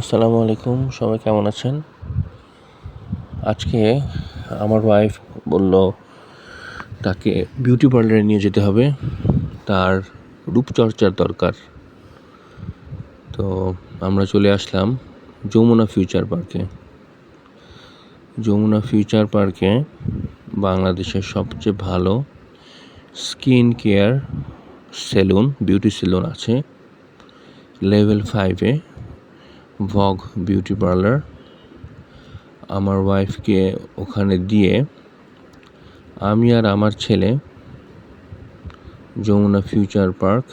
আসসালামু আলাইকুম, সবাই কেমন আছেন? আজকে আমার ওয়াইফ বলল, তাকে বিউটি পার্লারে নিয়ে যেতে হবে। তার রূপচর্চার দরকার। তো আমরা চলে আসলাম যমুনা ফিউচার পার্কে যমুনা ফিউচার পার্কে বাংলাদেশের সবচেয়ে ভালো skin care salon beauty salon আছে। লেভেল ফাইভে ভগ বিউটি পার্লার। আমার ওয়াইফকে ওখানে দিয়ে আমি আর আমার ছেলে যমুনা ফিউচার পার্ক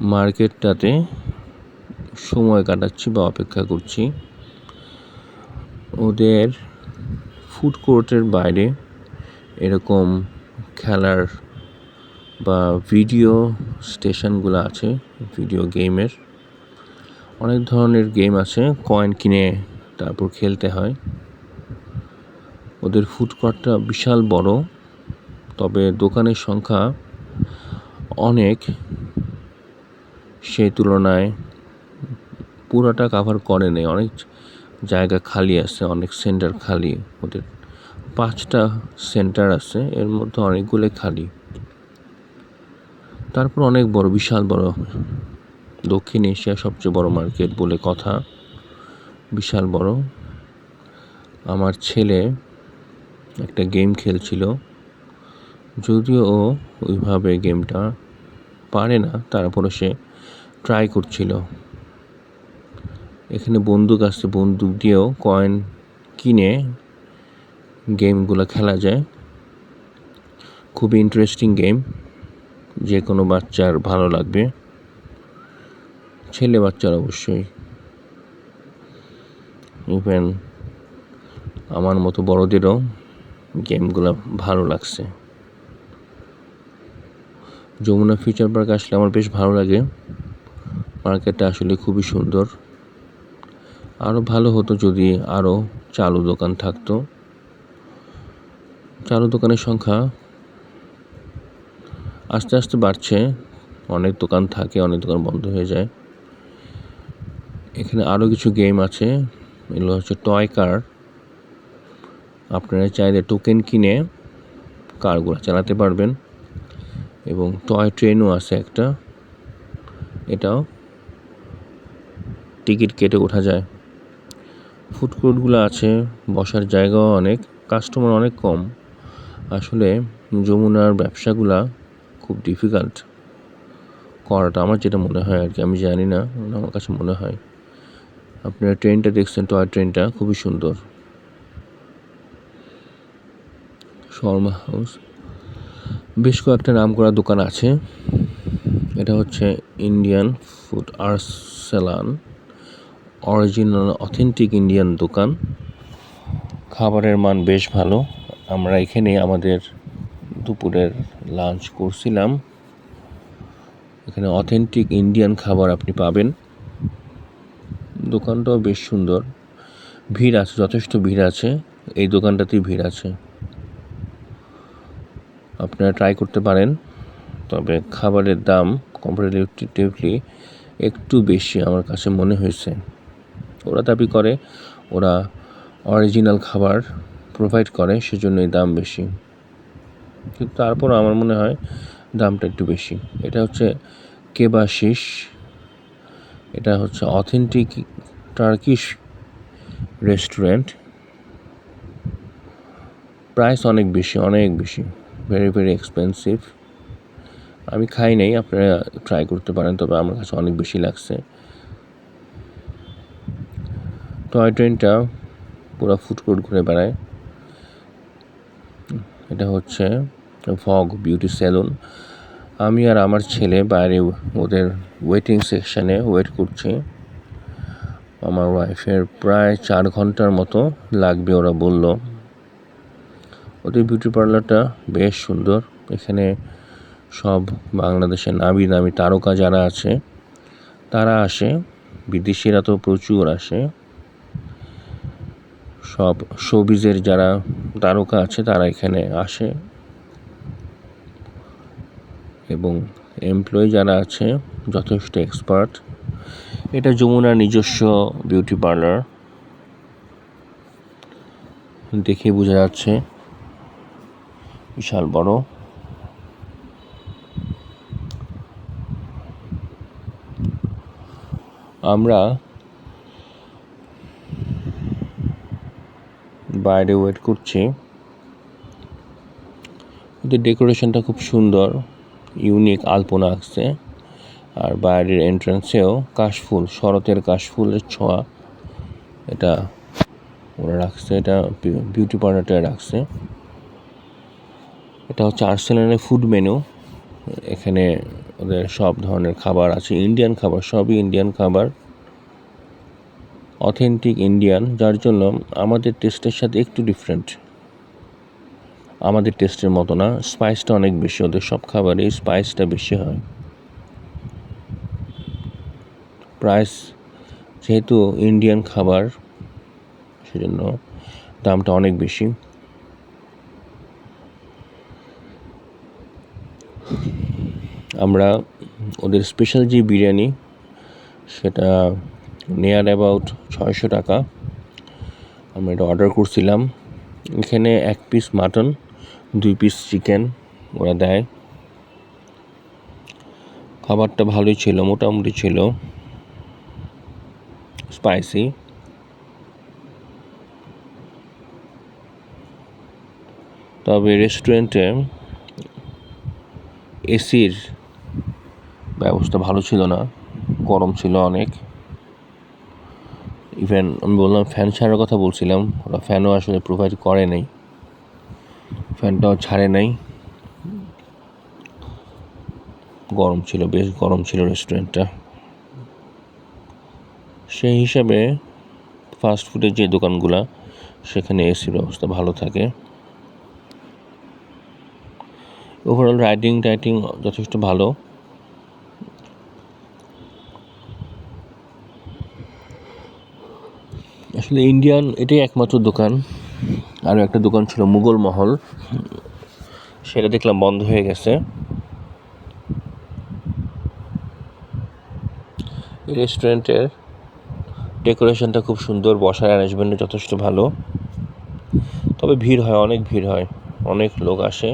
মার্কেটটাতে সময় কাটাচ্ছি বা অপেক্ষা করছি। ওদের ফুড কোর্টের বাইরে এরকম খেলার বা ভিডিও স্টেশনগুলো আছে, ভিডিও গেমের। অনেক ধরনের গেম আছে কয়েন কিনে তারপর খেলতে হয়। ওদের ফুড কোর্টটা বিশাল বড়, তবে দোকানের সংখ্যা অনেক। সেই তুলনায় পুরোটা কাভার করে নেই, অনেক জায়গা খালি আছে, অনেক সেন্টার খালি। ওদের পাঁচটা সেন্টার আছে, এর মধ্যে অনেকগুলো খালি। তারপর অনেক বড়, বিশাল বড়। দক্ষিণ এশিয়ার সবচেয়ে বড় মার্কেট বলে কথা। বিশাল বড়। আমার ছেলে একটা গেম খেলছিল। যদিও ও ওইভাবে গেমটা পারে না তারপরে সে ট্রাই করছিল। এখানে বন্দুক আসছে বন্দুক দিয়েও কয়েন কিনে গেমগুলো খেলা যায়। খুবই ইন্টারেস্টিং গেম যে কোনো বাচ্চার ভালো লাগবে। ছেলে বাচ্চার অবশ্যই। ইভেন আমার মতো বড়দেরও গেমগুলো ভালো লাগছে। যমুনা ফিউচার পার্ক আসলে আমার বেশ ভালো লাগে। মার্কেটটা আসলে খুবই সুন্দর। আরও ভালো হতো যদি আরও চালু দোকান থাকতো। চালু দোকানের সংখ্যা আস্তে আস্তে বাড়ছে। অনেক দোকান থাকে, অনেক দোকান বন্ধ হয়ে যায়। এখানে আরও কিছু গেম আছে। এগুলো হচ্ছে টয় কার আপনারা চাইলে টোকেন কিনে কারগুলো চালাতে পারবেন। এবং টয় ট্রেনও আছে একটা। এটাও টিকিট কেটে ওঠা যায়। ফুড কোর্টগুলো আছে, বসার জায়গাও অনেক কাস্টমার অনেক কম। আসলে যমুনার ব্যবসাগুলা খুব ডিফিকাল্ট করাটা আমার যেটা মনে হয় আর কি, আমি জানি না, আমার কাছে মনে হয়। আপনারা ট্রেনটা দেখছেন টয় ট্রেনটা খুবই সুন্দর। শর্মা হাউস। বেশ কয়েকটা নাম করা দোকান আছে। এটা হচ্ছে Indian food Arsalan. Original, authentic Indian দোকান। খাবারের মান বেশ ভালো। আমরা এখানে আমাদের দুপুরের লাঞ্চ করছিলাম। এখানে অথেন্টিক ইন্ডিয়ান খাবার আপনি পাবেন। দোকানটাও বেশ সুন্দর। ভিড় আছে, যথেষ্ট ভিড় আছে। এই দোকানটাতেই ভিড় আছে। আপনারা ট্রাই করতে পারেন, তবে খাবারের দাম কম্পারেটিভলি একটু বেশি আমার কাছে মনে হয়েছে। ওরা দাবি করে, ওরা অরিজিনাল খাবার প্রোভাইড করে সেজন্য এই দাম বেশি। কিন্তু তারপর আমার মনে হয় দামটা একটু বেশি। এটা হচ্ছে কেবাশিস এটা হচ্ছে অথেন্টিক টার্কিশ রেস্টুরেন্ট। প্রাইস অনেক বেশি অনেক বেশি। ভেরি ভেরি এক্সপেন্সিভ আমি খাই নাই, আপনারা ট্রাই করতে পারেন, তবে আমার কাছে অনেক বেশি লাগছে। টয় ট্রেনটা পুরো ফুড কোর্ট ঘুরে বেড়ায়। এটা হচ্ছে ভগ বিউটি সেলুন আমি আর আমার ছেলে বাইরে ওদের ওয়েটিং সেকশানে ওয়েট করছি। আমার ওয়াইফের প্রায় চার ঘণ্টার মতো লাগবে, ওরা বলল। ওদের বিউটি পার্লারটা বেশ সুন্দর। এখানে সব বাংলাদেশের নামি দামি তারকা যারা আছে, তারা আসে। বিদেশিরা তো প্রচুর আসে। সব শোবিজের যারা তারকা আছে, তারা এখানে আসে। এবং এমপ্লয়ি যারা আছে, যথেষ্ট এক্সপার্ট এটা যমুনার নিজস্ব বিউটি পার্লার দেখে বোঝা যাচ্ছে, বিশাল বড়। আমরা বাইরে ওয়েট করছি। ওদের ডেকোরেশনটা খুব সুন্দর। ইউনিক আলপনা আঁকছে আর বাইরের এন্ট্রান্সেও কাশফুল, শরতের কাশফুলের ছোঁয়া। এটা ওরা রাখছে, এটা বিউটি পার্লারটা রাখছে। এটা হচ্ছে আর্সেনালের ফুড মেনু এখানে ওদের সব ধরনের খাবার আছে। ইন্ডিয়ান খাবার, সবই ইন্ডিয়ান খাবার। অথেন্টিক ইন্ডিয়ান যার জন্য আমাদের টেস্টের সাথে একটু ডিফারেন্ট আমাদের টেস্টের মতো না। স্পাইসটা অনেক বেশি, ওদের সব খাবারে স্পাইসটা বেশি হয়। প্রাইস যেহেতু ইন্ডিয়ান খাবার, সেজন্য দামটা অনেক বেশি। আমরা ওদের স্পেশাল যে বিরিয়ানি, সেটা নিয়ার অ্যাবাউট ছয়শো টাকা। আমরা এটা অর্ডার করছিলাম। এখানে এক পিস মাটন দুই পিস চিকেন ওরা দেয়। খাবারটা ভালোই ছিল, মোটামুটি ছিল। স্পাইসি তবে রেস্টুরেন্টে এসির ব্যবস্থা ভালো ছিল না, গরম ছিল অনেক। ইভেন আমি বললাম ফ্যান ছাড়ার কথা বলছিলাম, ওরা ফ্যানও আসলে প্রোভাইড করে নাই। ফ্যানটাও ছাড়ে নাই। গরম ছিল, বেশ গরম ছিল রেস্টুরেন্টটা সেই হিসাবে ফাস্ট ফুডের যে দোকানগুলা, সেখানে এসির ব্যবস্থা ভালো থাকে। ওভারঅল রাইডিং টাইটিং যথেষ্ট ভালো। আসলে ইন্ডিয়ান এটাই একমাত্র দোকান। আরও একটা দোকান ছিল, মুঘল মহল। সেটা দেখলাম বন্ধ হয়ে গেছে। রেস্টুরেন্টের ডেকোরেশনটা খুব সুন্দর, বসার অ্যারেঞ্জমেন্ট যথেষ্ট ভালো। তবে ভিড় হয়, অনেক ভিড় হয়, অনেক লোক আসে।